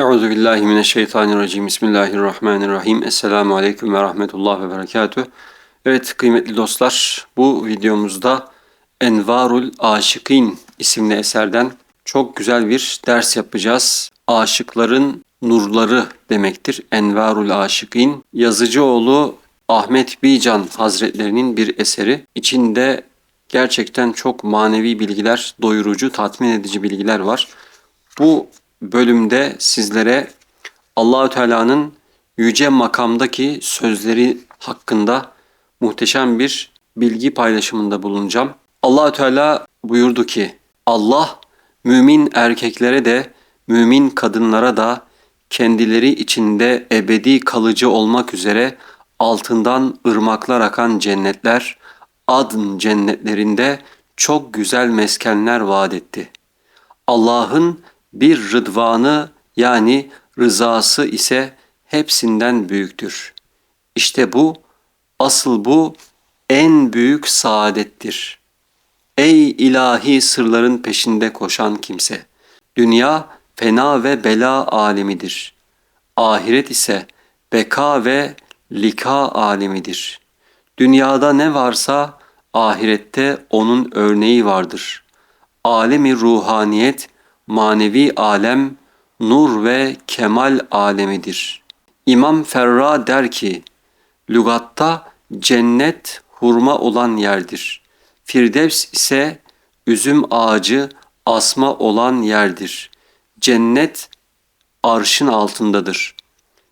Euzu billahi mineşşeytanirracim. Bismillahirrahmanirrahim. Esselamu aleyküm ve rahmetullah ve berekatüh. Evet kıymetli dostlar, bu videomuzda Envarul Aşıkîn isimli eserden çok güzel bir ders yapacağız. Aşıkların nurları demektir. Envarul Aşıkîn. Yazıcıoğlu Ahmet Bican Hazretlerinin bir eseri. İçinde gerçekten çok manevi bilgiler, doyurucu, tatmin edici bilgiler var. Bu bölümde sizlere Allahü Teala'nın yüce makamdaki sözleri hakkında muhteşem bir bilgi paylaşımında bulunacağım. Allahü Teala buyurdu ki: Allah mümin erkeklere de mümin kadınlara da kendileri içinde ebedi kalıcı olmak üzere altından ırmaklar akan cennetler, adın cennetlerinde çok güzel meskenler vaat etti. Allah'ın bir rıdvanı yani rızası ise hepsinden büyüktür. İşte bu, asıl bu en büyük saadettir. Ey ilahi sırların peşinde koşan kimse! Dünya fena ve bela alemidir. Ahiret ise beka ve lika alemidir. Dünyada ne varsa ahirette onun örneği vardır. Alemi ruhaniyet manevi alem nur ve kemal alemidir. İmam Ferra der ki, lügatta cennet hurma olan yerdir. Firdevs ise üzüm ağacı asma olan yerdir. Cennet arşın altındadır.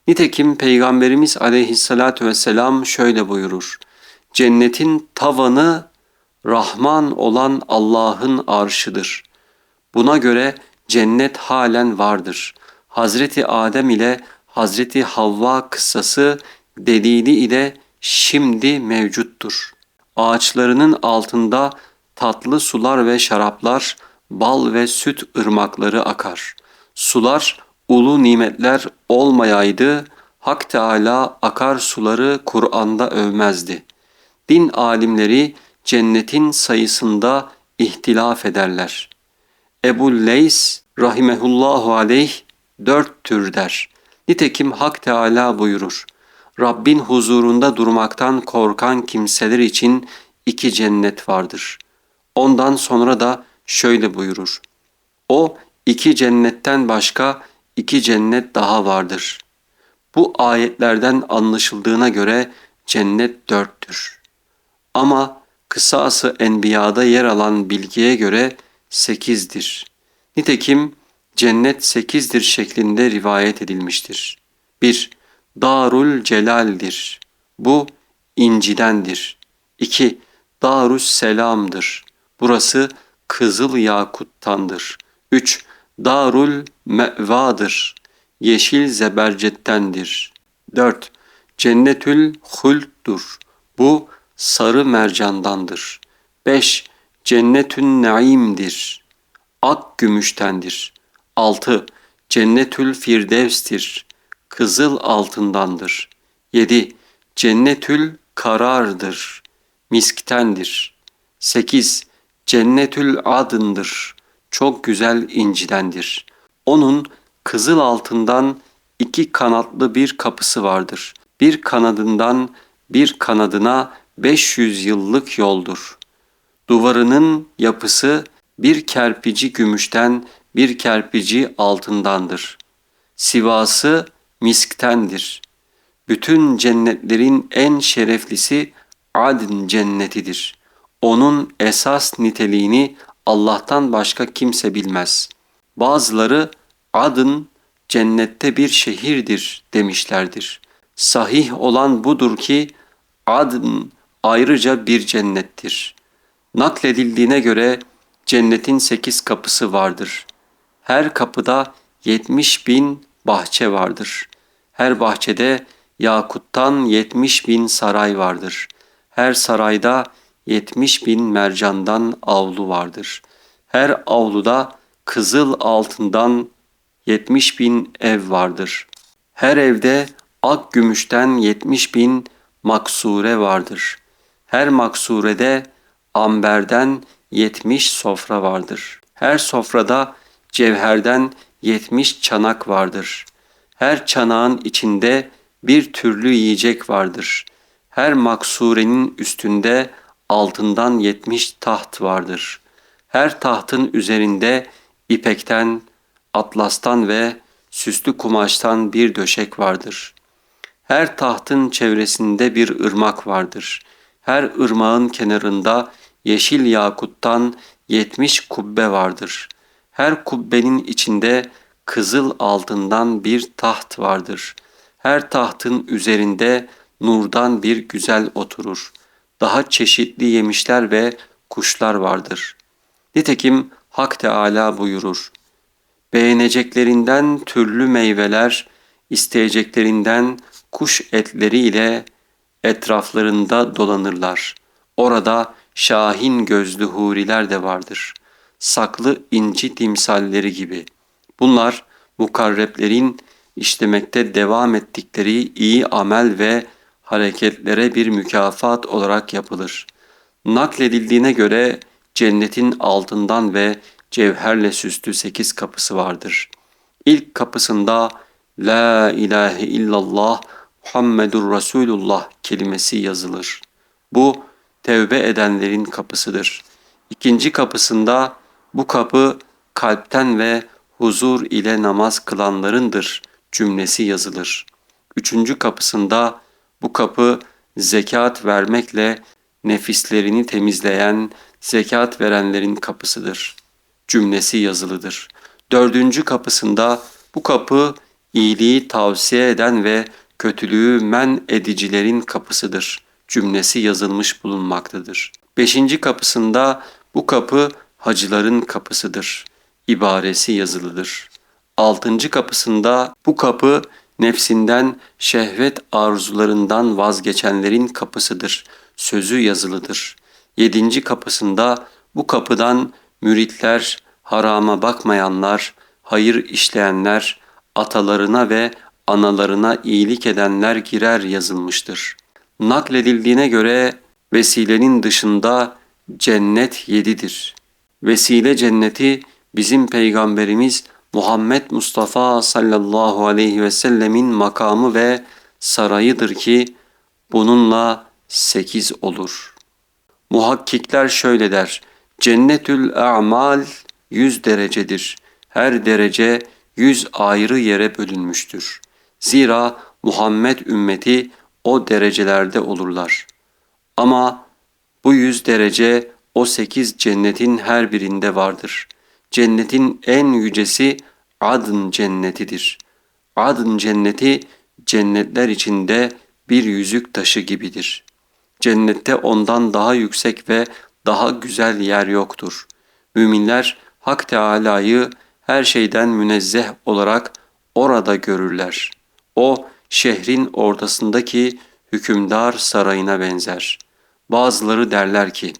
Nitekim Peygamberimiz aleyhissalatü vesselam şöyle buyurur. Cennetin tavanı Rahman olan Allah'ın arşıdır. Buna göre cennet halen vardır. Hazreti Adem ile Hazreti Havva kıssası delili ile şimdi mevcuttur. Ağaçlarının altında tatlı sular ve şaraplar, bal ve süt ırmakları akar. Sular ulu nimetler olmayaydı, Hak Teala akar suları Kur'an'da övmezdi. Din alimleri cennetin sayısında ihtilaf ederler. Ebu Leys rahimehullahu aleyh dört tür der. Nitekim Hak Teala buyurur. Rabbin huzurunda durmaktan korkan kimseler için iki cennet vardır. Ondan sonra da şöyle buyurur. O iki cennetten başka iki cennet daha vardır. Bu ayetlerden anlaşıldığına göre cennet dörttür. Ama kısası enbiyada yer alan bilgiye göre sekizdir. Nitekim cennet sekizdir şeklinde rivayet edilmiştir. 1. Darul Celal'dir. Bu incidendir. 2. Darus Selam'dır. Burası kızıl yakuttandır. 3. Darul Mevadır. Yeşil zebercettendir. 4. Cennetül Hult'dur. Bu sarı mercandandır. 5. Cennetün naimdir. Ak gümüştendir. 6. Cennetül firdevstir. Kızıl altındandır. 7. Cennetül karardır. Misktendir. 8. Cennetül adındır. Çok güzel incidendir. Onun kızıl altından iki kanatlı bir kapısı vardır. Bir kanadından bir kanadına 500 yıllık yoldur. Duvarının yapısı bir kerpici gümüşten, bir kerpici altındandır. Sivası misktendir. Bütün cennetlerin en şereflisi Adn cennetidir. Onun esas niteliğini Allah'tan başka kimse bilmez. Bazıları Adın cennette bir şehirdir demişlerdir. Sahih olan budur ki Adn ayrıca bir cennettir. Nakledildiğine göre cennetin sekiz kapısı vardır. Her kapıda yetmiş bin bahçe vardır. Her bahçede yakuttan yetmiş bin saray vardır. Her sarayda yetmiş bin mercandan avlu vardır. Her avluda kızıl altından yetmiş bin ev vardır. Her evde ak gümüşten yetmiş bin maksure vardır. Her maksurede amberden yetmiş sofra vardır. Her sofrada cevherden yetmiş çanak vardır. Her çanağın içinde bir türlü yiyecek vardır. Her maksurenin üstünde altından yetmiş taht vardır. Her tahtın üzerinde ipekten, atlastan ve süslü kumaştan bir döşek vardır. Her tahtın çevresinde bir ırmak vardır. Her ırmağın kenarında yeşil yakuttan yetmiş kubbe vardır. Her kubbenin içinde kızıl altından bir taht vardır. Her tahtın üzerinde nurdan bir güzel oturur. Daha çeşitli yemişler ve kuşlar vardır. Nitekim Hak Teala buyurur. Beğeneceklerinden türlü meyveler, isteyeceklerinden kuş etleri ile etraflarında dolanırlar. Orada şahin gözlü huriler de vardır. Saklı inci timsalleri gibi. Bunlar mukarreplerin işlemekte devam ettikleri iyi amel ve hareketlere bir mükafat olarak yapılır. Nakledildiğine göre cennetin altından ve cevherle süslü sekiz kapısı vardır. İlk kapısında La ilahe illallah Muhammedur Resulullah kelimesi yazılır. Bu tevbe edenlerin kapısıdır. İkinci kapısında bu kapı kalpten ve huzur ile namaz kılanlarındır cümlesi yazılır. Üçüncü kapısında bu kapı zekat vermekle nefislerini temizleyen zekat verenlerin kapısıdır. Cümlesi yazılıdır. Dördüncü kapısında bu kapı iyiliği tavsiye eden ve kötülüğü men edicilerin kapısıdır. Cümlesi yazılmış bulunmaktadır. Beşinci kapısında bu kapı hacıların kapısıdır. İbaresi yazılıdır. Altıncı kapısında bu kapı nefsinden şehvet arzularından vazgeçenlerin kapısıdır. Sözü yazılıdır. Yedinci kapısında bu kapıdan müritler, harama bakmayanlar, hayır işleyenler, atalarına ve analarına iyilik edenler girer yazılmıştır. Nakledildiğine göre vesilenin dışında cennet yedidir. Vesile cenneti bizim peygamberimiz Muhammed Mustafa sallallahu aleyhi ve sellemin makamı ve sarayıdır ki bununla sekiz olur. Muhakkikler şöyle der, cennetül a'mal yüz derecedir. Her derece yüz ayrı yere bölünmüştür. Zira Muhammed ümmeti o derecelerde olurlar. Ama bu yüz derece o sekiz cennetin her birinde vardır. Cennetin en yücesi Adın cennetidir. Adın cenneti cennetler içinde bir yüzük taşı gibidir. Cennette ondan daha yüksek ve daha güzel yer yoktur. Müminler Hak Teala'yı her şeyden münezzeh olarak orada görürler. O şehrin ortasındaki hükümdar sarayına benzer. Bazıları derler ki,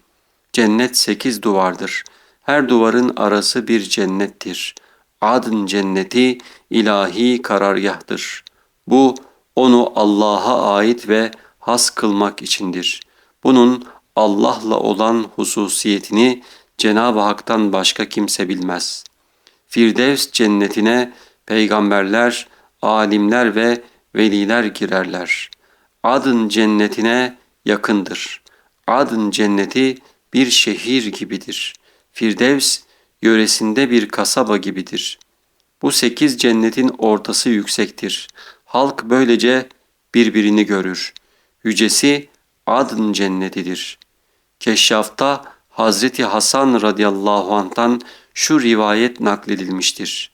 cennet sekiz duvardır. Her duvarın arası bir cennettir. Adın cenneti ilahi karargahtır. Bu onu Allah'a ait ve has kılmak içindir. Bunun Allah'la olan hususiyetini Cenab-ı Hak'tan başka kimse bilmez. Firdevs cennetine peygamberler, alimler ve veliler girerler. Adın cennetine yakındır. Adın cenneti bir şehir gibidir. Firdevs yöresinde bir kasaba gibidir. Bu sekiz cennetin ortası yüksektir. Halk böylece birbirini görür. Yücesi Adın cennetidir. Keşşafta Hazreti Hasan radıyallahu anh'tan şu rivayet nakledilmiştir.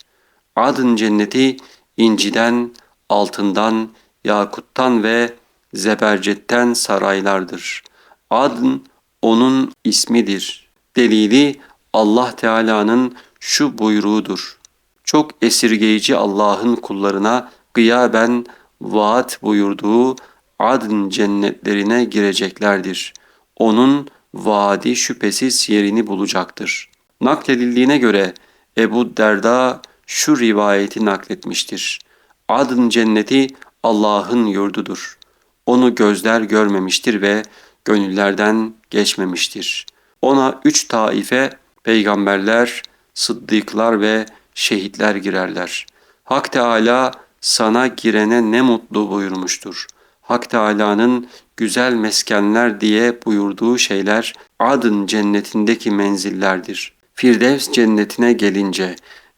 Adın cenneti inciden, altından, yakuttan ve zebercetten saraylardır. Adın onun ismidir. Delili Allah Teala'nın şu buyruğudur. Çok esirgeyici Allah'ın kullarına gıyaben vaat buyurduğu adın cennetlerine gireceklerdir. Onun vaadi şüphesiz yerini bulacaktır. Nakledildiğine göre Ebu Derda şu rivayeti nakletmiştir. Adın cenneti Allah'ın yurdudur. Onu gözler görmemiştir ve gönüllerden geçmemiştir. Ona üç taife peygamberler, sıddıklar ve şehitler girerler. Hak Teala sana girene ne mutlu buyurmuştur. Hak Teala'nın güzel meskenler diye buyurduğu şeyler adın cennetindeki menzillerdir. Firdevs cennetine gelince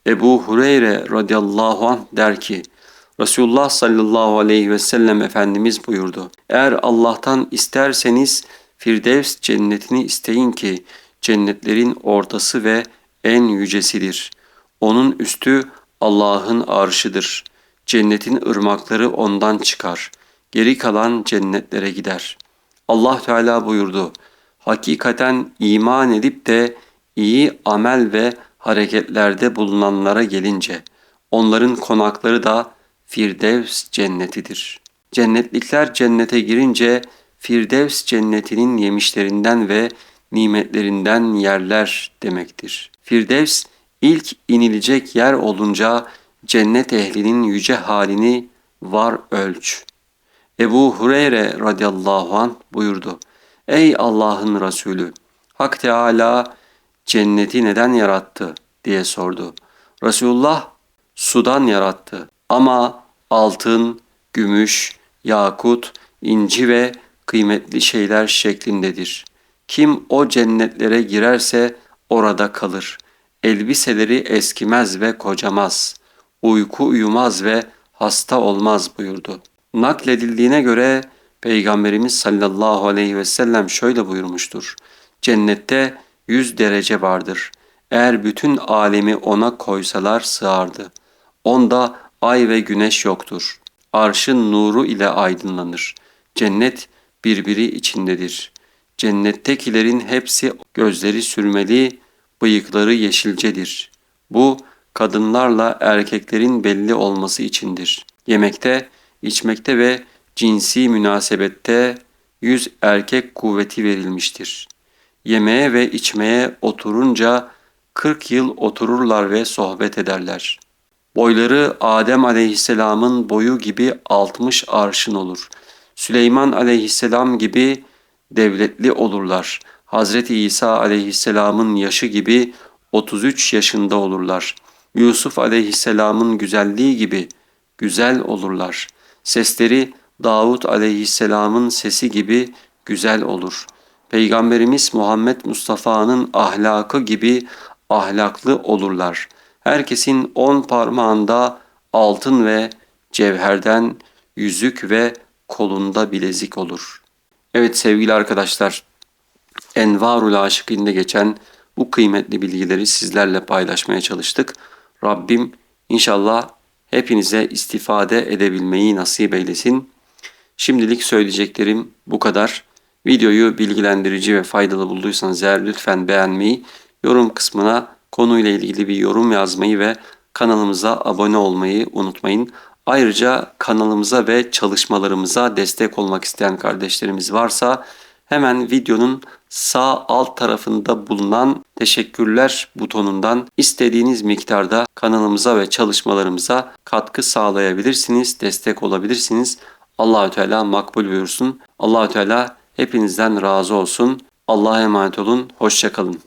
Ebu Hureyre radıyallahu anh der ki Resulullah sallallahu aleyhi ve sellem Efendimiz buyurdu. Eğer Allah'tan isterseniz Firdevs cennetini isteyin ki cennetlerin ortası ve en yücesidir. Onun üstü Allah'ın arşıdır. Cennetin ırmakları ondan çıkar. Geri kalan cennetlere gider. Allah Teala buyurdu. Hakikaten iman edip de iyi amel ve hareketlerde bulunanlara gelince onların konakları da Firdevs cennetidir. Cennetlikler cennete girince Firdevs cennetinin yemişlerinden ve nimetlerinden yerler demektir. Firdevs ilk inilecek yer olunca cennet ehlinin yüce halini var ölç. Ebu Hureyre radıyallahu an buyurdu. Ey Allah'ın Resulü! Hak Teala cenneti neden yarattı diye sordu. Resulullah sudan yarattı ama altın, gümüş, yakut, inci ve kıymetli şeyler şeklindedir. Kim o cennetlere girerse orada kalır. Elbiseleri eskimez ve kocamaz. Uyku uyumaz ve hasta olmaz buyurdu. Nakledildiğine göre Peygamberimiz sallallahu aleyhi ve sellem şöyle buyurmuştur. Cennette yüz derece vardır. Eğer bütün alemi ona koysalar sığardı. Onda ay ve güneş yoktur. Arşın nuru ile aydınlanır. Cennet birbiri içindedir. Cennettekilerin hepsi gözleri sürmeli, bıyıkları yeşilcedir. Bu kadınlarla erkeklerin belli olması içindir. Yemekte, içmekte ve cinsi münasebette yüz erkek kuvveti verilmiştir. Yemeğe ve içmeye oturunca kırk yıl otururlar ve sohbet ederler. Boyları Adem aleyhisselamın boyu gibi altmış arşın olur. Süleyman aleyhisselam gibi devletli olurlar. Hazreti İsa aleyhisselamın yaşı gibi 33 yaşında olurlar. Yusuf aleyhisselamın güzelliği gibi güzel olurlar. Sesleri Davut aleyhisselamın sesi gibi güzel olur. Peygamberimiz Muhammed Mustafa'nın ahlakı gibi ahlaklı olurlar. Herkesin on parmağında altın ve cevherden yüzük ve kolunda bilezik olur. Evet sevgili arkadaşlar, Envarul Aşık'inde geçen bu kıymetli bilgileri sizlerle paylaşmaya çalıştık. Rabbim inşallah hepinize istifade edebilmeyi nasip eylesin. Şimdilik söyleyeceklerim bu kadar. Videoyu bilgilendirici ve faydalı bulduysanız eğer lütfen beğenmeyi, yorum kısmına konuyla ilgili bir yorum yazmayı ve kanalımıza abone olmayı unutmayın. Ayrıca kanalımıza ve çalışmalarımıza destek olmak isteyen kardeşlerimiz varsa hemen videonun sağ alt tarafında bulunan teşekkürler butonundan istediğiniz miktarda kanalımıza ve çalışmalarımıza katkı sağlayabilirsiniz, destek olabilirsiniz. Allahü Teala makbul buyursun. Allahü Teala hepinizden razı olsun. Allah'a emanet olun. Hoşçakalın.